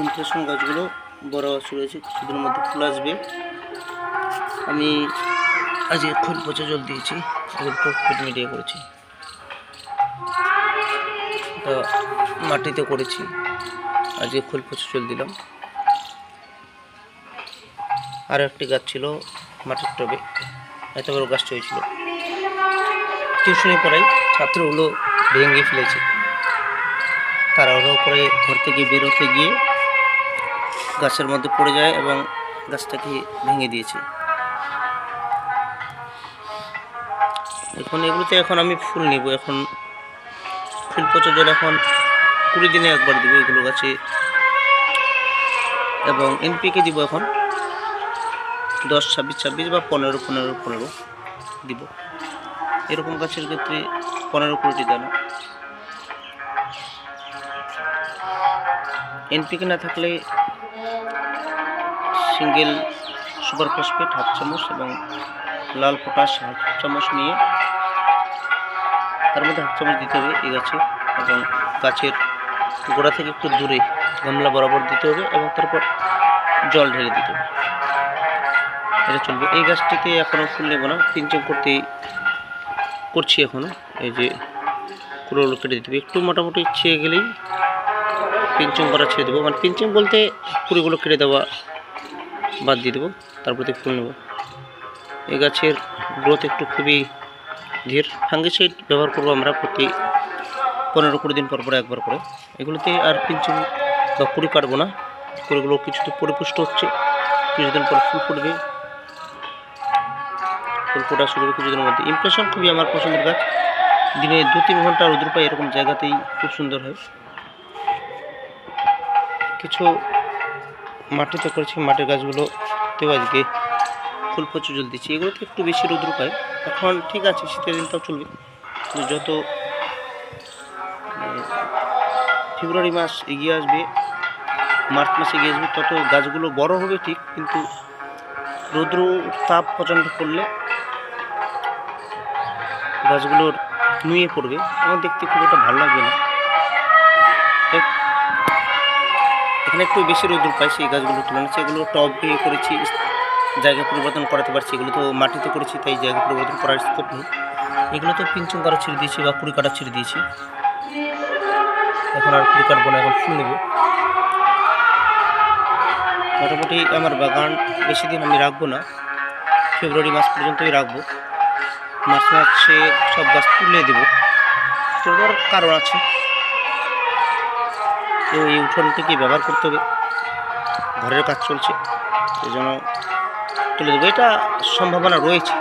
Impression গাছগুলো বড় হওয়া শুরু হয়েছে কিছুদিনের মধ্যে ফুল আসবে। আমি আজকে ফুল পচা জল দিয়েছি এগুলো ফুট মিডিয়া করেছি। মাটিতে করেছি আজকে ফুল পচা জল দিলাম। আর একটি গাছ ছিল মাটির টবে, এত বড় গাছটা হয়েছিল। টিউশনি পড়াই ছাত্রগুলো ভেঙে ফেলেছে। তারা ওরা করে ঘর থেকে বেরোতে গিয়ে গাছের মধ্যে পড়ে যায় এবং গাছটাকে ভেঙে দিয়েছে। এখন এগুলোতে এখন আমি ফুল নেব। এখন ফুল পচা জল এখন কুড়ি দিনে একবার দিব এগুলো গাছে। এবং এনপিকে দিব এখন দশ, ছাব্বিশ ছাব্বিশ বা পনেরো পনেরো পনেরো দিব। এরকম গাছের ক্ষেত্রে পনেরো কুড়িটি দানা এনপিকে না থাকলে সিঙ্গেল সুপার ফসফেট হাফ চামচ এবং লাল পটাশ হাফ চামচ নিয়ে তার মধ্যে হাফ চামচ দিতে হবে এই গাছে এবং গাছের গোড়া থেকে একটু দূরে গামলা বরাবর দিতে হবে এবং তারপর জল ঢেলে দিতে হবে। এটা চলবে। এই গাছটিতে এখনও ফুল নেব না পিঞ্চিং করতে করছি এখনও। এই যে কুড়োগুলো কেটে দিতে হবে। একটু মোটামুটি ছেয়ে গেলেই পিঞ্চিং করা ছেড়ে দেবো। মানে পিঞ্চিং বলতে কুড়িগুলো কেটে দেওয়া বাদ দিয়ে দেবো, তারপর ফুল নেব। এই গাছের গ্রোথ একটু খুবই ধীর। ফাঙ্গিসাইড ব্যবহার করব আমরা প্রতি পনেরো কুড়ি দিন পর পর একবার করে। এগুলোতে আর পিঞ্চিং বা কুড়ি কাটবো না। কুড়িগুলো কিছুতে পরিপুষ্ট হচ্ছে। কিছুদিন পর ফুল ফুটবে। ফুল ফোটা শুরু হবে কিছুদিনের মধ্যে। ইমপ্রেশন খুবই আমার পছন্দের গাছ। দিনে দু তিন ঘণ্টা রোদ্র পাই এরকম জায়গাতেই খুব সুন্দর হয়। মাটিতে করেছি মাটির গাছগুলোতেও আজকে ফুল প্রচুর জল দিচ্ছি। এগুলোতে একটু বেশি রোদ্র পায়। এখন ঠিক আছে শীতের দিনটাও চলবে। যত মানে, ফেব্রুয়ারি মাস এগিয়ে আসবে মার্চ মাস এগিয়ে আসবে তত গাছগুলো বড় হবে ঠিক কিন্তু রৌদ্র তাপ প্রচণ্ড করলে গাছগুলোর নুয়ে পড়বে। আমার দেখতে খুব একটা ভালো লাগবে না। এখানে একটু বেশি রোদ্র পাই সেই গাছগুলোর তুলনায় সেগুলো টপ দিয়ে করেছি জায়গা পরিবর্তন করাতে পারছি। এগুলো তো মাটিতে করেছি, তাই জায়গা পরিবর্তন করার স্কোপ নেই। এগুলো তো পিঞ্চিং করা ছেড়ে দিয়েছি বা কুড়ি কাটা ছেড়ে দিয়েছি। এখন আর কুড়ি কাটবো না, এখন ফুল নেবে। মোটামুটি আমার বাগান বেশি দিন আমি রাখব না। ফেব্রুয়ারি মাস পর্যন্তই রাখব। মার্চ মাসে সব গাছ তুলে দেবো। তোর কারণ আছে। তো এই উঠোনটিকে ব্যবহার করতে হবে? ঘরের কাজ চলছে সেই জন্য তুলে দেবো। এটা সম্ভাবনা রয়েছে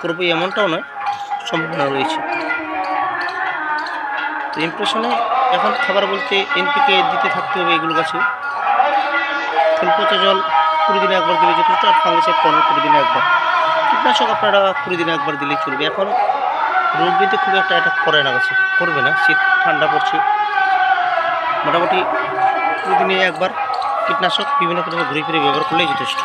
করব এমনটাও নয়, সম্ভাবনা রয়েছে। তো ইমপ্রেশনে এখন খাবার বলতে এনপিকে দিতে থাকতে হবে এগুলো গাছে। ফুল পচা জল কুড়ি দিনে একবার দিলে যথেষ্ট আর ফাঙ্গিসাইড পনেরো কুড়ি দিনে একবার। কীটনাশক আপনারা কুড়ি দিনে একবার দিলেই চলবে। এখন রোগ বৃদ্ধি খুব একটা অ্যাটাক করে না গাছে, করবে না। শীত, ঠান্ডা পড়ছে মোটামুটি দুদিনে একবার কীটনাশক বিভিন্ন ঘুরে ফিরে ব্যবহার করলেই যথেষ্ট।